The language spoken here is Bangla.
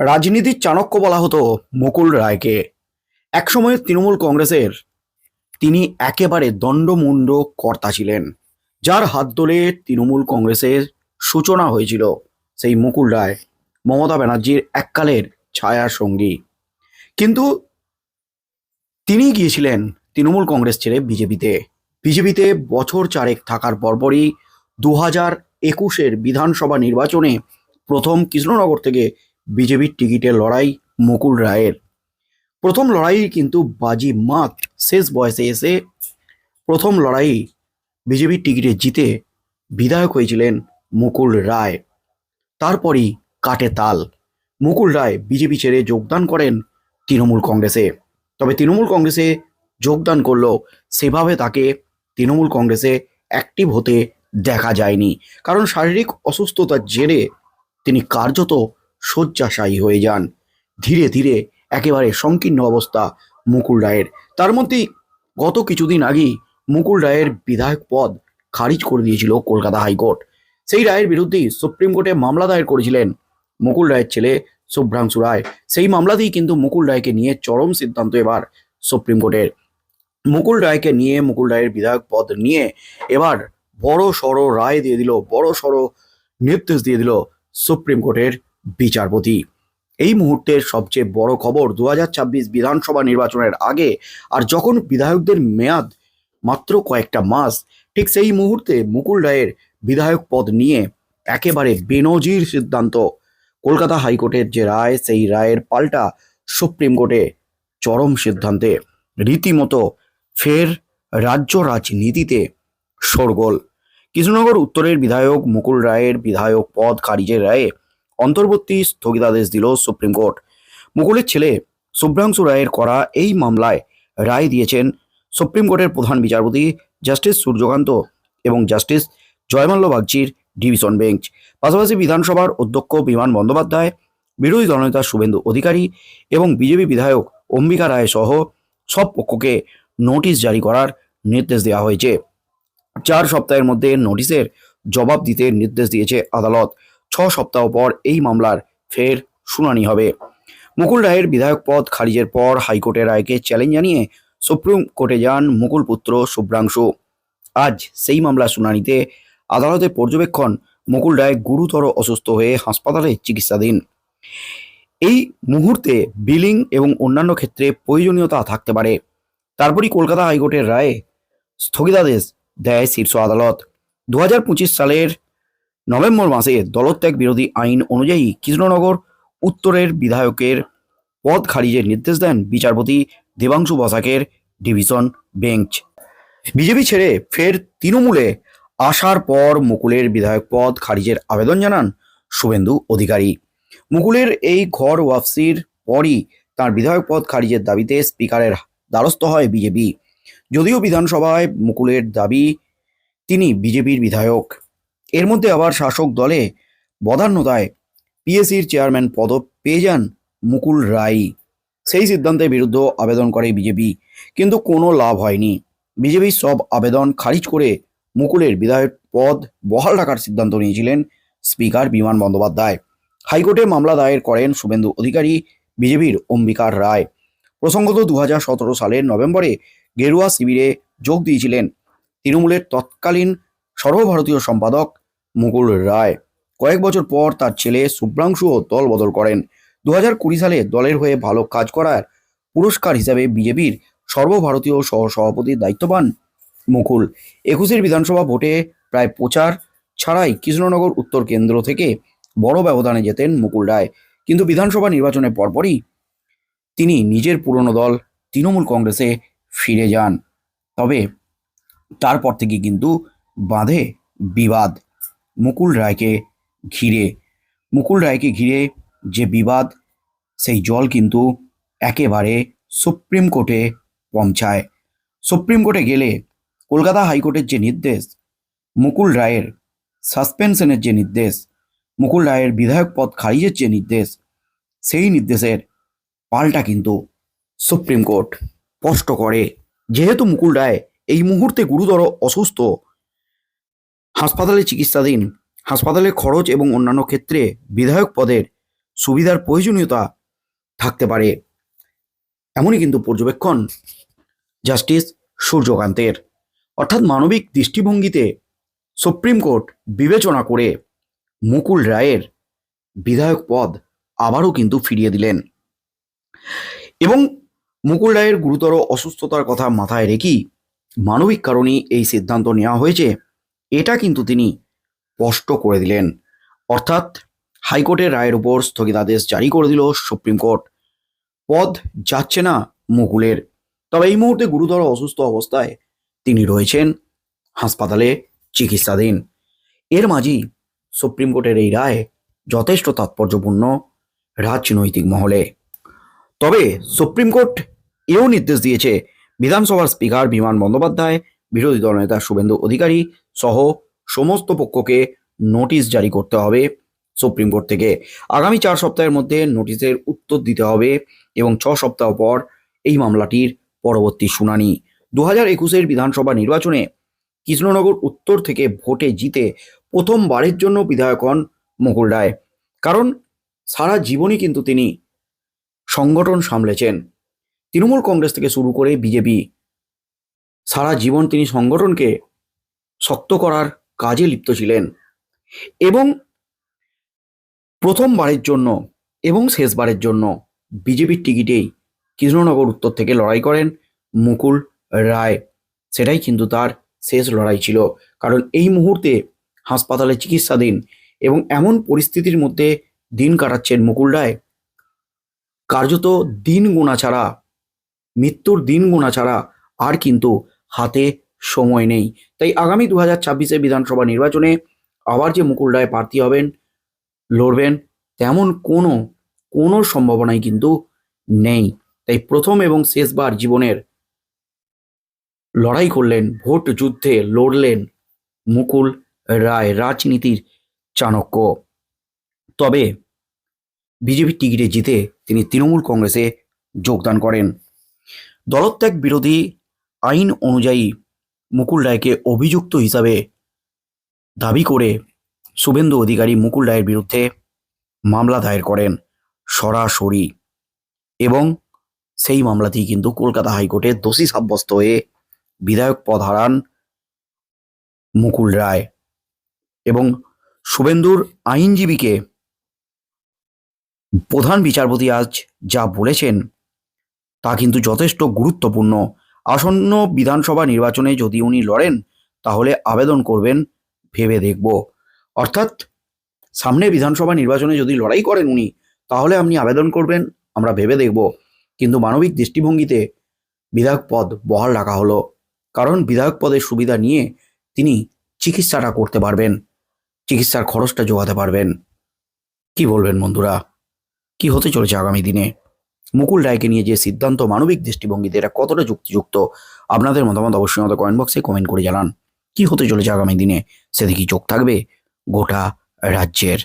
রাজনীতির চাণক্য বলা হতো মুকুল রায়কে। একসময় তৃণমূল কংগ্রেসের তিনি একেবারে দণ্ডমুণ্ড কর্তা ছিলেন, যার হাত ধরে তৃণমূল কংগ্রেসের সূচনা হয়েছিল সেই মুকুল রায়, মমতা ব্যানার্জির এককালের ছায়া সঙ্গী। কিন্তু তিনি গিয়েছিলেন তৃণমূল কংগ্রেস ছেড়ে বিজেপিতে। বিজেপিতে বছর চারেক থাকার পরপরই দু হাজার একুশের বিধানসভা নির্বাচনে প্রথম কৃষ্ণনগর থেকে বিজেপির টিকিটে লড়াই মুকুল রায়ের। প্রথম লড়াই কিন্তু বাজি মাত। শেষ বয়সে এসে প্রথম লড়াই বিজেপির টিকিটে জিতে বিধায়ক হয়েছিলেন মুকুল রায়। তারপরই কাটে তাল। মুকুল রায় বিজেপি ছেড়ে যোগদান করেন তৃণমূল কংগ্রেসে। তবে তৃণমূল কংগ্রেসে যোগদান করলেও সেভাবে তাকে তৃণমূল কংগ্রেসে অ্যাক্টিভ হতে দেখা যায়নি। কারণ শারীরিক অসুস্থতার জেরে তিনি কার্যত শয্যাশায়ী হয়ে যান। ধীরে ধীরে একেবারে সংকীর্ণ অবস্থা মুকুল রায়ের। তার মধ্যেই গত কিছুদিন আগেই মুকুল রায়ের বিধায়ক পদ খারিজ করে দিয়েছিল কলকাতা হাইকোর্ট। সেই রায়ের বিরুদ্ধেই সুপ্রিম কোর্টে মামলা দায়ের করেছিলেন মুকুল রায়ের ছেলে শুভ্রাংশু রায়। সেই মামলাতেই কিন্তু মুকুল রায়কে নিয়ে চরম সিদ্ধান্ত এবার সুপ্রিম কোর্টের। মুকুল রায়কে নিয়ে মুকুল রায়ের বিধায়ক পদ নিয়ে এবার বড় সড়ো রায় দিয়ে দিল বড় সড়ো নির্দেশ দিয়ে দিল সুপ্রিম কোর্টের বিচারপতি। এই মুহূর্তের সবচেয়ে বড় খবর দু হাজার ছাব্বিশ বিধানসভা নির্বাচনের আগে আর যখন বিধায়কদের মেয়াদ মাত্র কয়েকটা মাস, ঠিক সেই মুহূর্তে মুকুল রায়ের বিধায়ক পদ নিয়ে একেবারে বেনজির সিদ্ধান্ত। কলকাতা হাইকোর্টের যে রায়, সেই রায়ের পাল্টা সুপ্রিম কোর্টে চরম সিদ্ধান্তে। রীতিমতো ফের রাজ্য রাজনীতিতে শোরগোল কৃষ্ণনগর উত্তরের বিধায়ক মুকুল রায়ের বিধায়ক পদ খারিজের রায়ে অন্তর্বর্তী স্থগিতাদেশ দিল সুপ্রিম কোর্ট। মুকুলের ছেলে শুভ্রাংশু রায়ের করা এই মামলায় রায় দিয়েছেন সুপ্রিম কোর্টের প্রধান বিচারপতি জাস্টিস সূর্যকান্ত এবং জাস্টিস জয়মাল্য বাগচির ডিভিশন বেঞ্চ। পাশাপাশি বিধানসভার অধ্যক্ষ বিমান বন্দ্যোপাধ্যায়, বিরোধী দলনেতা শুভেন্দু অধিকারী এবং বিজেপি বিধায়ক অম্বিকা রায় সহ সব পক্ষকে নোটিশ জারি করার নির্দেশ দেওয়া হয়েছে। চার সপ্তাহের মধ্যে নোটিশের জবাব দিতে নির্দেশ দিয়েছে আদালত। ছ সপ্তাহ পর এই মামলার ফের শুনানি হবে। মুকুল রায়ের বিধায়ক পদ খারিজের পর হাইকোর্টের রায়কে চ্যালেঞ্জ জানিয়ে সুপ্রিম কোর্টে যান মুকুল পুত্র শুভ্রাংশু। আজ সেই মামলা শুনানিতে আদালতের পর্যবেক্ষণ মুকুল রায় গুরুতর অসুস্থ হয়ে হাসপাতালে চিকিৎসাধীন। এই মুহূর্তে বিলিং এবং অন্যান্য ক্ষেত্রে প্রয়োজনীয়তা থাকতে পারে। তারপরই কলকাতা হাইকোর্টের রায়ে স্থগিতাদেশ দেয় শীর্ষ আদালত। দু হাজার পঁচিশ সালের নভেম্বর মাসে দলত্যাগ বিরোধী আইন অনুযায়ী কৃষ্ণনগর উত্তরের বিধায়কের পদ খারিজের নির্দেশ দেন বিচারপতি দেবাংশু বসাকের ডিভিশন বেঞ্চ। বিজেপি ছেড়ে ফের তৃণমূলে আসার পর মুকুলের বিধায়ক পদ খারিজের আবেদন জানান শুভেন্দু অধিকারী। মুকুলের এই ঘর ওয়াপসির পরই তার বিধায়ক পদ খারিজের দাবিতে স্পিকারের দ্বারস্থ হয় বিজেপি। যদিও বিধানসভায় মুকুলের দাবি, তিনি বিজেপির বিধায়ক। এর মধ্যে আবার শাসক দলে বদান্যতায় পিএসসির চেয়ারম্যান পদ পেয়ে যান মুকুল রায়। সেই সিদ্ধান্তের বিরুদ্ধে আবেদন করে বিজেপি, কিন্তু কোনো লাভ হয়নি। বিজেপির সব আবেদন খারিজ করে মুকুলের বিধায়ক পদ বহাল রাখার সিদ্ধান্ত নিয়েছিলেন স্পিকার বিমান বন্দ্যোপাধ্যায়। হাইকোর্টে মামলা দায়ের করেন শুভেন্দু অধিকারী, বিজেপির অম্বিকার রায়। প্রসঙ্গত দু হাজার সতেরো সালের নভেম্বরে গেরুয়া শিবিরে যোগ দিয়েছিলেন। তৃণমূলের তৎকালীন সর্বভারতীয় সম্পাদক মুকুল রায়। কয়েক বছর পর তার ছেলে শুভ্রাংশুও দল বদল করেন দু সালে দলের হয়ে ভালো কাজ করার পুরস্কার হিসাবে বিজেপির সর্বভারতীয় সহ সভাপতির দায়িত্ব পান মুকুল। একুশের বিধানসভা ভোটে প্রায় প্রচার ছাড়াই কৃষ্ণনগর উত্তর কেন্দ্র থেকে বড় ব্যবধানে যেতেন মুকুল রায়। কিন্তু বিধানসভা নির্বাচনের পরপরই তিনি নিজের পুরনো দল তৃণমূল কংগ্রেসে ফিরে যান। তবে তারপর থেকে কিন্তু বাঁধে বিবাদ। মুকুল রায়কে ঘিরে, মুকুল রায়কে ঘিরে যে বিবাদ, সেই জল কিন্তু একেবারে সুপ্রিম কোর্টে পৌঁছায়। সুপ্রিম কোর্টে গেলে কলকাতা হাইকোর্টের যে নির্দেশ, মুকুল রায়ের সাসপেনশনের যে নির্দেশ, মুকুল রায়ের বিধায়ক পদ খারিজের যে নির্দেশ, সেই নির্দেশের পাল্টা কিন্তু সুপ্রিম কোর্ট স্পষ্ট করে। যেহেতু মুকুল রায় এই মুহূর্তে গুরুতর অসুস্থ হাসপাতালে চিকিৎসাধীন, হাসপাতালের খরচ এবং অন্যান্য ক্ষেত্রে বিধায়ক পদের সুবিধার প্রয়োজনীয়তা থাকতে পারে। এমনই কিন্তু পর্যবেক্ষণ জাস্টিস সূর্যকান্তের। অর্থাৎ মানবিক দৃষ্টিভঙ্গিতে সুপ্রিম কোর্ট বিবেচনা করে মুকুল রায়ের বিধায়ক পদ আবারও কিন্তু ফিরিয়ে দিলেন। এবং মুকুল রায়ের গুরুতর অসুস্থতার কথা মাথায় রেখেই মানবিক কারণেই এই সিদ্ধান্ত নেওয়া হয়েছে। এটা কিন্তু তিনি স্পষ্ট করে দিলেন। অর্থাৎ হাইকোর্টের রায়ের উপর স্থগিতাদেশ জারি করে দিল সুপ্রিম কোর্ট। পদ যাচ্ছে না মুকুলের। তবে এই মুহূর্তে গুরুতর অসুস্থ অবস্থায় তিনি রয়েছেন হাসপাতালে চিকিৎসাধীন। এর মাঝেই সুপ্রিম কোর্টের এই রায় যথেষ্ট তাৎপর্যপূর্ণ রাজনৈতিক মহলে। তবে সুপ্রিম কোর্ট এও নির্দেশ দিয়েছে, বিধানসভার স্পিকার বিমান বন্দ্যোপাধ্যায়, বিরোধী দলনেতা শুভেন্দু অধিকারী সহ সমস্ত পক্ষকে নোটিশ জারি করতে হবে সুপ্রিম কোর্ট থেকে। আগামী চার সপ্তাহের মধ্যে নোটিশের উত্তর দিতে হবে এবং ছ সপ্তাহ পর এই মামলাটির পরবর্তী শুনানি। দু হাজার একুশের বিধানসভা নির্বাচনে কৃষ্ণনগর উত্তর থেকে ভোটে জিতে প্রথমবারের জন্য বিধায়ক হন মুকুল রায়। কারণ সারা জীবনই কিন্তু তিনি সংগঠন সামলেছেন। তৃণমূল কংগ্রেস থেকে শুরু করে বিজেপি, সারা জীবন তিনি সংগঠনকে শক্ত করার কাজে লিপ্ত ছিলেন। এবং প্রথমবারের জন্য এবং শেষবারের জন্য বিজেপির টিকিটেই কৃষ্ণনগর উত্তর থেকে লড়াই করেন মুকুল রায়। সেটাই কিন্তু তার শেষ লড়াই ছিল। কারণ এই মুহূর্তে হাসপাতালে চিকিৎসাধীন এবং এমন পরিস্থিতির মধ্যে দিন কাটাচ্ছেন মুকুল রায়। কার্যত দিন গোনা ছাড়া, মৃত্যুর দিন গোনা ছাড়া আর কিন্তু হাতে সময় নেই। তাই আগামী দু হাজার ছাব্বিশে বিধানসভা নির্বাচনে আবার যে মুকুল রায় প্রার্থী হবেন, লড়বেন, তেমন কোনো কোনো সম্ভাবনাই কিন্তু নেই। তাই প্রথম এবং শেষবার জীবনের লড়াই করলেন, ভোট যুদ্ধে লড়লেন মুকুল রায় রাজনীতির চাণক্য। তবে বিজেপির টিকিটে জিতে তিনি তৃণমূল কংগ্রেসে যোগদান করেন। দলত্যাগ বিরোধী আইন অনুযায়ী মুকুল রায়কে অভিযুক্ত হিসাবে দাবি করে শুভেন্দু অধিকারী মুকুল রায়ের বিরুদ্ধে মামলা দায়ের করেন সরাসরি। এবং সেই মামলাতেই কিন্তু কলকাতা হাইকোর্টে দোষী সাব্যস্ত হয়ে বিধায়ক পদ হারান মুকুল রায়। এবং শুভেন্দুর আইনজীবীকে প্রধান বিচারপতি আজ যা বলেছেন তা কিন্তু যথেষ্ট গুরুত্বপূর্ণ। আসন্ন বিধানসভা নির্বাচনে যদি উনি লড়েন, তাহলে আবেদন করবেন, ভেবে দেখব। অর্থাৎ, সামনে বিধানসভা নির্বাচনে যদি লড়াই করেন উনি, তাহলে আপনি আবেদন করবেন, আমরা ভেবে দেখব। কিন্তু মানবিক দৃষ্টিভঙ্গিতে বিধায়ক পদ বহাল রাখা হলো, কারণ বিধায়ক পদের সুবিধা নিয়ে তিনি চিকিৎসাটা করতে পারবেন, চিকিৎসার খরচটা জোগাতে পারবেন। কি বলবেন বন্ধুরা? কি হতে চলেছে আগামী দিনে? মুকুল রায়কে নিয়ে যে সিদ্ধান্ত মানবিক দৃষ্টিভঙ্গিতে এটা কতটা যুক্তিযুক্ত, আপনাদের মতামত অবশ্যই আমাদের কমেন্ট বক্সে কমেন্ট করে জানান। কি হতে চলেছে আগামী দিনে? সেদিকে চোখ থাকবে? গোটা রাজ্যের